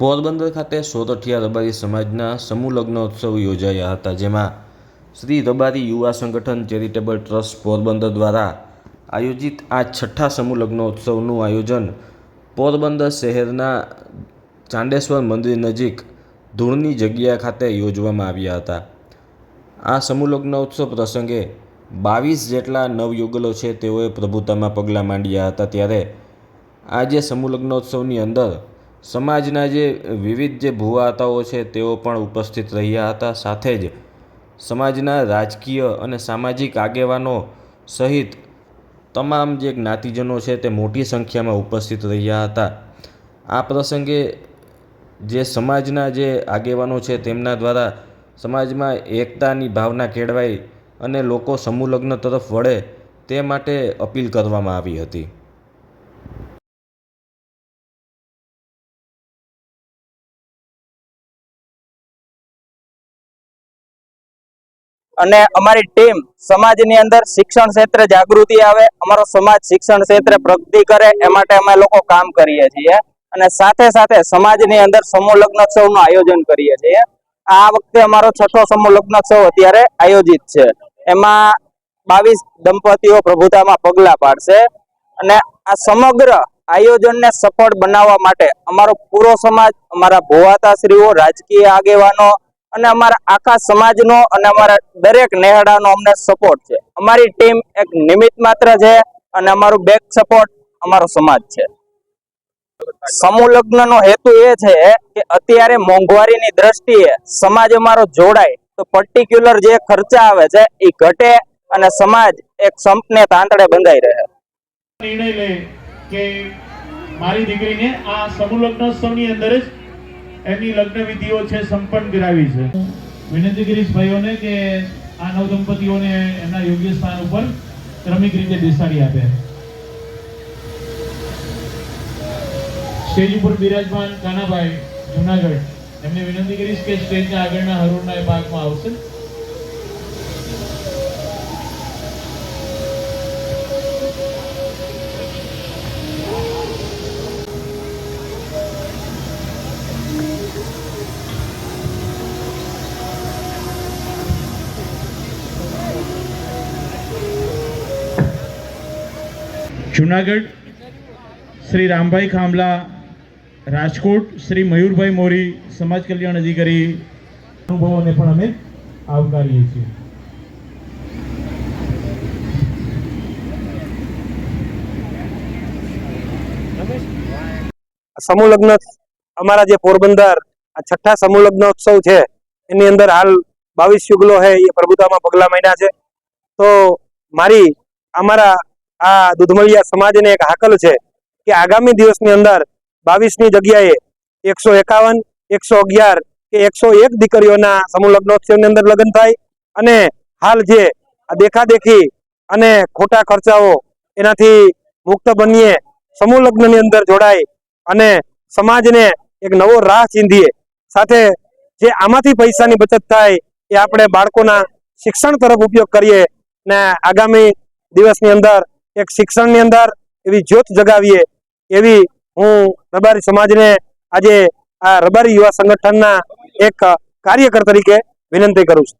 પોરબંદર ખાતે સોરઠિયા રબારી સમાજના સમૂહ લગ્નોત્સવ યોજાયા હતા, જેમાં શ્રી રબારી યુવા સંગઠન ચેરિટેબલ ટ્રસ્ટ પોરબંદર દ્વારા આયોજિત આ છઠ્ઠા સમૂહ લગ્નોત્સવનું આયોજન પોરબંદર શહેરના ચાંડેશ્વર મંદિર નજીક ધૂળની જગ્યા ખાતે યોજવામાં આવ્યા હતા. આ સમૂહ લગ્નોત્સવ પ્રસંગે બાવીસ જેટલા નવયુગલો છે, તેઓએ પ્રભુતામાં પગલાં માંડ્યા હતા. ત્યારે આજે સમૂહ લગ્નોત્સવની અંદર સમાજના જે વિવિધ જે ભુવાતાઓ છે તેઓ પણ ઉપસ્થિત રહ્યા હતા. સાથે જ સમાજના રાજકીય અને સામાજિક આગેવાનો સહિત તમામ જે જ્ઞાતિજનો છે તે મોટી સંખ્યામાં ઉપસ્થિત રહ્યા હતા. આ પ્રસંગે જે સમાજના જે આગેવાનો છે તેમના દ્વારા સમાજમાં એકતાની ભાવના કેળવાય અને લોકો સમૂહ લગ્ન તરફ વળે તે માટે અપીલ કરવામાં આવી હતી. અને અમારી ટીમ સમાજની અંદર શિક્ષણ ક્ષેત્રે જાગૃતિ આવે, અમારો સમાજ શિક્ષણ ક્ષેત્રે પ્રગતિ કરે, એ માટે અમે લોકો કામ કરીએ છીએ. અને સાથે સાથે સમાજની અંદર સમૂહ લગ્નોત્સવનું આયોજન કરીએ છીએ. આ વખતે અમારો છઠ્ઠો સમૂહ લગ્નોત્સવ અત્યારે આયોજિત છે. એમાં બાવીસ દંપતીઓ પ્રભુતામાં પગલા પાડશે. અને આ સમગ્ર આયોજનને સફળ બનાવવા માટે અમારો પૂરો સમાજ, અમારા ભુવાતાશ્રીઓ, રાજકીય આગેવાનો અને અમારા આખા સમાજનો અને અમારા દરેક નેહડાનો અમને સપોર્ટ છે. અમારી ટીમ એક નિમિત્ત માત્ર છે અને અમારું બેક સપોર્ટ અમારો સમાજ છે. સમૂહ લગ્નનો હેતુ એ છે કે અત્યારે મોંઘવારીની દ્રષ્ટિએ સમાજ અમારો જોડાય. તો પર્ટિક્યુલર જે ખર્ચા આવે છે એ ઘટે અને સમાજ એક સંપને તાંતડે બંધાઈ રહે. નિર્ણય લે કે મારી દીકરીને આ સમૂહ લગ્નોત્સવની અંદર જ એમની લગ્ન વિધિઓ છે, સંપન્ન કરાવી છે. વિનંતી કરીશ ભાઈઓને કે આ નવ દંપતીઓને એમના યોગ્ય સ્થાન ઉપર ક્રમિક રીતે બેસાડી આપે. સ્ટેજ ઉપર બિરાજમાન કાનાભાઈ જુનાગઢ. એમને વિનંતી કરીશ કે સ્ટેજના આગળના હરોળના ભાગમાં આવશે. જુનાગઢ, શ્રી રામભાઈ ખાંભલા, રાજકોટ, શ્રી મયુરભાઈ મોરી, સમાજ કલ્યાણ અધિકારી અનુભવોને પણ અમે આવકારીએ છીએ. સમૂહ લગ્ન અમારા જે પોરબંદર, આ છઠ્ઠા સમૂહ લગ્નોત્સવ છે, એની અંદર હાલ બાવીસ યુગલો છે એ પ્રભુતામાં પગલા માંડ્યા છે. તો મારી, અમારા આ દૂધમળિયા સમાજને એક હાકલ છે કે આગામી દિવસની અંદર બાવીસની જગ્યાએ એકસો એકાવન, એકસો અગિયાર કે એકસો એક દીકરીઓના સમૂહ લગ્નોત્સવની અંદર લગ્ન થાય અને હાલ જે દેખાદેખી અને ખોટા ખર્ચાઓ એનાથી મુક્ત બનીએ, સમૂહ લગ્નની અંદર જોડાય અને સમાજને એક નવો રાહ ચીંધીએ. સાથે જે આમાંથી પૈસાની બચત થાય એ આપણે બાળકોના શિક્ષણ તરફ ઉપયોગ કરીએ ને આગામી દિવસની અંદર એક શિક્ષણની અંદર એવી જ્યોત જગાવીએ, એવી હું રબારી સમાજને આજે આ રબારી યુવા સંગઠનના એક કાર્યકર તરીકે વિનંતી કરું છું.